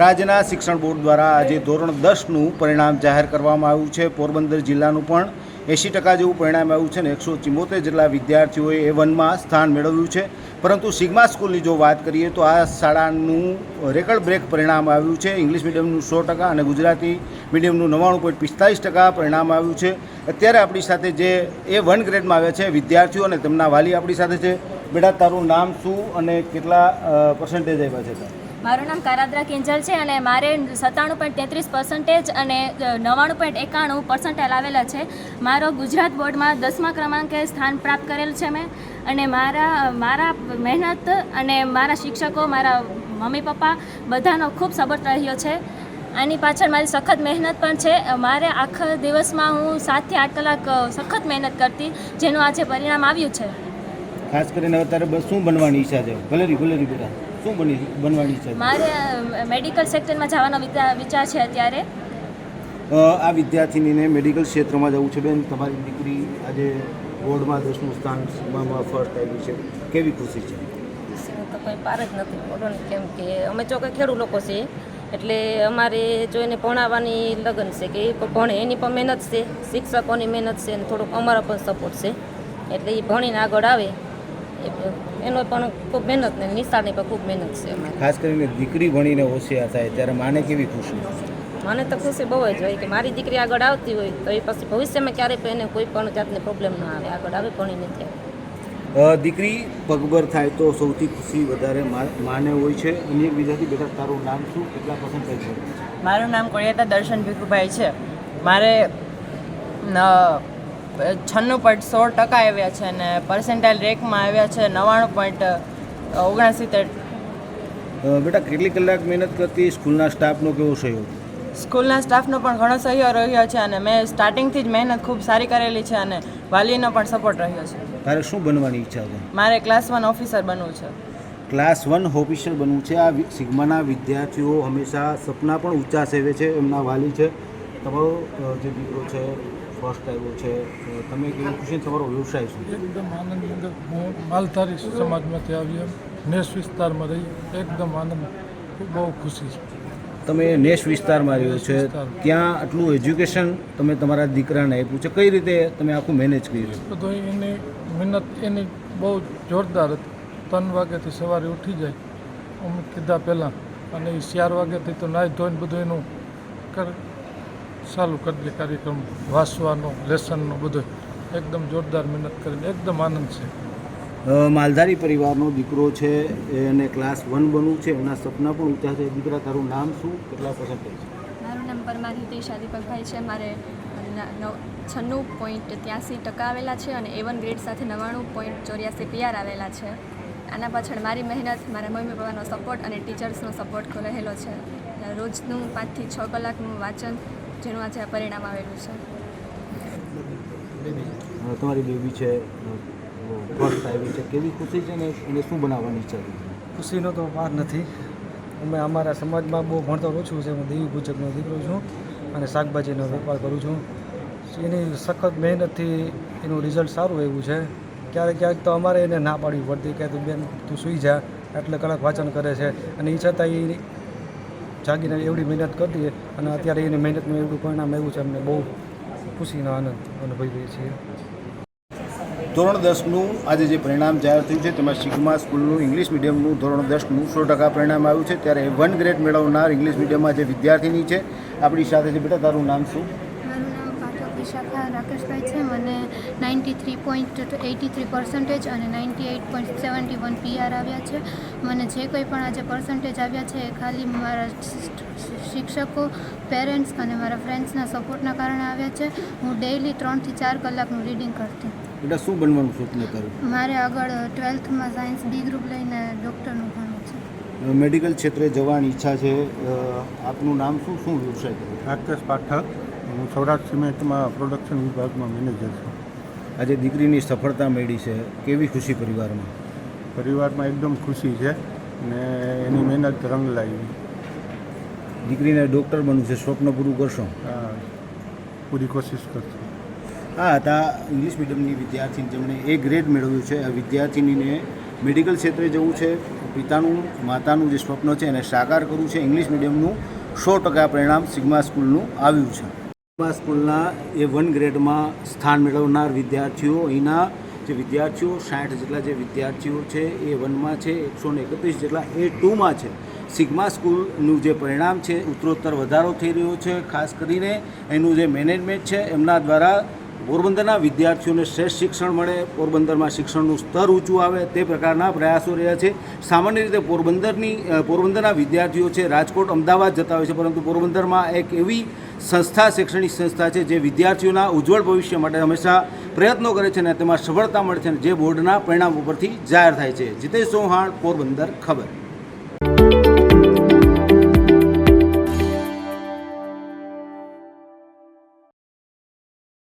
રાજ્યના શિક્ષણ બોર્ડ દ્વારા આજે ધોરણ દસનું પરિણામ જાહેર કરવામાં આવ્યું છે. પોરબંદર જિલ્લાનું પણ એંશી ટકા જેવું પરિણામ આવ્યું છે ને એકસો ચિમોતેર જેટલા વિદ્યાર્થીઓએ એ વનમાં સ્થાન મેળવ્યું છે. પરંતુ સિગ્મા સ્કૂલની જો વાત કરીએ તો આ શાળાનું રેકર્ડ બ્રેક પરિણામ આવ્યું છે. ઇંગ્લિશ મીડિયમનું સો ટકા અને ગુજરાતી મીડિયમનું નવ્વાણું પોઈન્ટ પિસ્તાલીસ ટકા પરિણામ આવ્યું છે. અત્યારે આપણી સાથે જે એ વન ગ્રેડમાં આવ્યા છે, વિદ્યાર્થીઓ અને તેમના વાલી આપણી સાથે છે. બેટા, તારું નામ શું અને કેટલા પર્સન્ટેજ આવ્યા છે? તારા? મારું નામ કારાદ્રા કિંજલ છે અને મારે સત્તાણું પોઈન્ટ તેત્રીસ પર્સન્ટેજ અને નવ્વાણું પોઈન્ટ એકાણું પર્સન્ટેજ આવેલા છે. મારો ગુજરાત બોર્ડમાં દસમા ક્રમાંકે સ્થાન પ્રાપ્ત કરેલ છે મેં. અને મારા મારા મહેનત અને મારા શિક્ષકો, મારા મમ્મી પપ્પા બધાનો ખૂબ સપોર્ટ રહ્યો છે. આની પાછળ મારી સખત મહેનત પણ છે. મારે આખા દિવસમાં હું સાતથી આઠ કલાક સખત મહેનત કરતી, જેનું આજે પરિણામ આવ્યું છે. ખાસ કરીને અત્યારે શું બનવાની ઈચ્છા છે? ભલેરી ભલેરી બેટા. શું બની બનવાની છે? મારે મેડિકલ સેક્ટરમાં જવાનો વિચાર વિચાર છે અત્યારે. આ વિદ્યાર્થીનીને મેડિકલ ક્ષેત્રમાં જવું છે બેન? તમારી દીકરી આજે બોર્ડમાં દસમું સ્થાન ફર્સ્ટ આવી છે. કેવી ખુશી છે? તો કોઈ પાર જ નથી. બોલો ને કેમ કે અમે ચોકે ખેડૂ ખેડૂત લોકો છીએ. એટલે અમારે જો એને ભણાવવાની લગન છે કે એ પણ ભણે. એની પણ મહેનત છે. શિક્ષકોની મહેનત છે અને થોડુંક અમારો પણ સપોર્ટ છે. એટલે એ ભણીને આગળ આવે. એનો પણ ખૂબ મહેનત ને નિશાળની પણ ખૂબ મહેનત છે અમારે. ખાસ કરીને દીકરી ભણીને હોશિયાર થાય ત્યારે માને કેવી ખુશી? મને તો ખુશી બહુ જ હોય કે મારી દીકરી આગળ આવતી હોય તો એ પછી ભવિષ્યમાં ક્યારેય પણ એને કોઈ પણ જાતની પ્રોબ્લેમ ના આવે આગળ આવે ભણીને ત્યાં અ, દીકરી પગભર થાય તો સૌથી ખુશી વધારે મા- માને હોય છે. અને એકબીજાથી બેટા તારું નામ શું? કેટલા પર્સન્ટેજ છે મારું નામ કોળિયાતા દર્શન ભીખુભાઈ છે. મારે છન્નું પોઈન્ટ સોળ ટકા આવ્યા છે અને પર્સન્ટાઇલ રેકમાં આવ્યા છે નવ્વાણું પોઈન્ટ ઓગણસિત્તેર. બેટા કેટલી કલાક મહેનત કરતી સ્કૂલના સ્ટાફનો કેવો સહયોગ? સ્કૂલના સ્ટાફનો પણ ઘણો સહયોગ રહ્યો છે અને મેં સ્ટાર્ટિંગથી જ મહેનત ખૂબ સારી કરેલી છે અને વાલીનો પણ સપોર્ટ રહ્યો છે. તારે શું બનવાની ઈચ્છા છે? મારે ક્લાસ વન ઓફિસર બનવું છે. ક્લાસ વન ઓફિસર બનવું છે. આ સિગ્માના વિદ્યાર્થીઓ હંમેશા સપના પણ ઊંચા સેવે છે એમના વાલી છે. તમારો જે દીકરો છે ફર્સ્ટ આવ્યો છે. તમે કેવી ખુશી તમારો વ્યવસાય શું? છે? એકદમ આનંદ અંદર હું માલધારી સમાજમાંથી આવ્યો. નેસ વિસ્તારમાં રહી. એકદમ આનંદ. ખૂબ બહુ ખુશી છે. તમે નેશ વિસ્તારમાં રહ્યો છે. ત્યાં આટલું એજ્યુકેશન તમે તમારા દીકરાને આપ્યું છે. કઈ રીતે તમે આખું મેનેજ કર્યું બધું એની મહેનત એની બહુ જોરદાર હતી. ત્રણ વાગ્યાથી સવારે ઉઠી જાય. અમે કીધા પહેલાં. અને ચાર વાગ્યાથી તો નાહી ધોઈને બધું એનું કર ચાલુ કરી દે કાર્યક્રમ વાંચવાનો લેસનનો બધો એકદમ જોરદાર મહેનત કરીને એકદમ આનંદ છે. માલધારી પરિવારનો દીકરો છે એને ક્લાસ વન બનવું છે એમના સપના પણ ઊંચા છે. દીકરા તારું નામ શું? કેટલા પર્સન્ટેજ મારું નામ પરમાર હિતેશ આદિપકભાઈ છે. મારે નવ છન્નું પોઈન્ટ ત્યાંસી ટકા આવેલા છે અને એવન ગ્રેડ સાથે નવ્વાણું પોઈન્ટ ચોર્યાસી પીઆર આવેલા છે. આના પાછળ મારી મહેનત મારા મમ્મી પપ્પાનો સપોર્ટ અને ટીચર્સનો સપોર્ટ રહેલો છે. રોજનું પાંચથી છ કલાકનું વાંચન જેનું આજે આ પરિણામ આવેલું છે. તમારી બેબી છે ફર્સ્ટ આવી છે કેવી ખુશી છે ને એને શું બનાવવાની ઈચ્છા છે? ખુશીનો તો પાર નથી. અમે અમારા સમાજમાં બહુ ભણતર ઓછું છે હું દેવી પૂજકનો દીકરો છું અને શાકભાજીનો વેપાર કરું છું. એની સખત મહેનતથી એનું રિઝલ્ટ સારું આવ્યું છે. ક્યારેક ક્યારેક તો અમારે એને ના પાડવી પડતી કે તું બેન તું સૂઈ જા એટલે કડક વાંચન કરે છે. અને એ છતાં એ જાગીને એવડી મહેનત કરતી અને અત્યારે એની મહેનતનું એવડું પરિણામ આવ્યું છે, અમને બહુ ખુશીનો આનંદ અનુભવીએ છીએ. ધોરણ દસનું આજે જે પરિણામ જાહેર થયું છે, તેમાં સિગ્મા સ્કૂલનું ઇંગ્લિશ મીડિયમનું ધોરણ દસનું સો ટકા પરિણામ આવ્યું છે. ત્યારે વન ગ્રેડ મેળવનાર ઇંગ્લિશ મીડિયમમાં જે વિદ્યાર્થીની છે, આપણી સાથે છે. બેટા, તારું નામ શું મારું નામ પાઠક વિશાખા રાકેશભાઈ છે. મને ninety three point eighty three percentage અને ninety eight point seventy one PR આવ્યા છે. મને જે કંઈ પણ આજે પર્સન્ટેજ આવ્યા છે એ ખાલી મારા શિક્ષકો પેરેન્ટ્સ અને મારા ફ્રેન્ડ્સના સપોર્ટના કારણે આવ્યા છે. હું ડેઇલી ત્રણથી ચાર કલાકનું રીડિંગ કરતી. બેટા શું બનવાનું સ્વપ્ન તારું? મારે આગળ ટ્વેલ્થમાં સાયન્સ બી ગ્રુપ લઈને ડૉક્ટરનું ભણવું છે. મેડિકલ ક્ષેત્રે જવાની ઈચ્છા છે. આપનું નામ શું? શું વ્યવસાય રાકેશ પાઠક. હું સૌરાષ્ટ્ર સિમેન્ટમાં પ્રોડક્શન વિભાગમાં મેનેજર છું. આજે દીકરીની સફળતા મળી છે. કેવી ખુશી પરિવારમાં? પરિવારમાં એકદમ ખુશી છે ને એની મહેનત રંગ લાવી. દીકરીને ડૉક્ટર બનવું છે. સ્વપ્ન પૂરું કરશો? હા પૂરી કોશિશ કરશું. આ હતા ઇંગ્લિશ મીડિયમની વિદ્યાર્થીની. જેમણે એ ગ્રેડ મેળવ્યું છે. આ વિદ્યાર્થીનીને મેડિકલ ક્ષેત્રે જવું છે. પિતાનું માતાનું જે સ્વપ્ન છે એને સાકાર કરવું છે. ઇંગ્લિશ મીડિયમનું સો ટકા પરિણામ સિગ્મા સ્કૂલનું આવ્યું છે. સ્કૂલના એ વન ગ્રેડમાં સ્થાન મેળવનાર વિદ્યાર્થીઓ, અહીંના જે વિદ્યાર્થીઓ, સાઠ જેટલા જે વિદ્યાર્થીઓ છે એ વનમાં છે, એકસો ને એકત્રીસ જેટલા એ ટુમાં છે. સિગ્મા સ્કૂલનું જે પરિણામ છે, ઉત્તરોત્તર વધારો થઈ રહ્યો છે, ખાસ કરીને એનું જે મેનેજમેન્ટ છે, એમના દ્વારા પોરબંદરના વિદ્યાર્થીઓને શ્રેષ્ઠ શિક્ષણ મળે, પોરબંદરમાં શિક્ષણનું સ્તર ઊંચું આવે, તે પ્રકારના પ્રયાસો રહ્યા છે. સામાન્ય રીતે પોરબંદરની પોરબંદરના વિદ્યાર્થીઓ છે, રાજકોટ, અમદાવાદ જતા હોય છે, પરંતુ પોરબંદરમાં એક એવી સંસ્થા, શૈક્ષણિક સંસ્થા છે, જે વિદ્યાર્થીઓના ઉજ્જવળ ભવિષ્ય માટે હંમેશા પ્રયત્નો કરે છે અને તેમાં સફળતા મળે છે અને જે બોર્ડના પરિણામ ઉપરથી જાહેર થાય છે. જીતેશ ચૌહાણ, પોરબંદર, ખબર.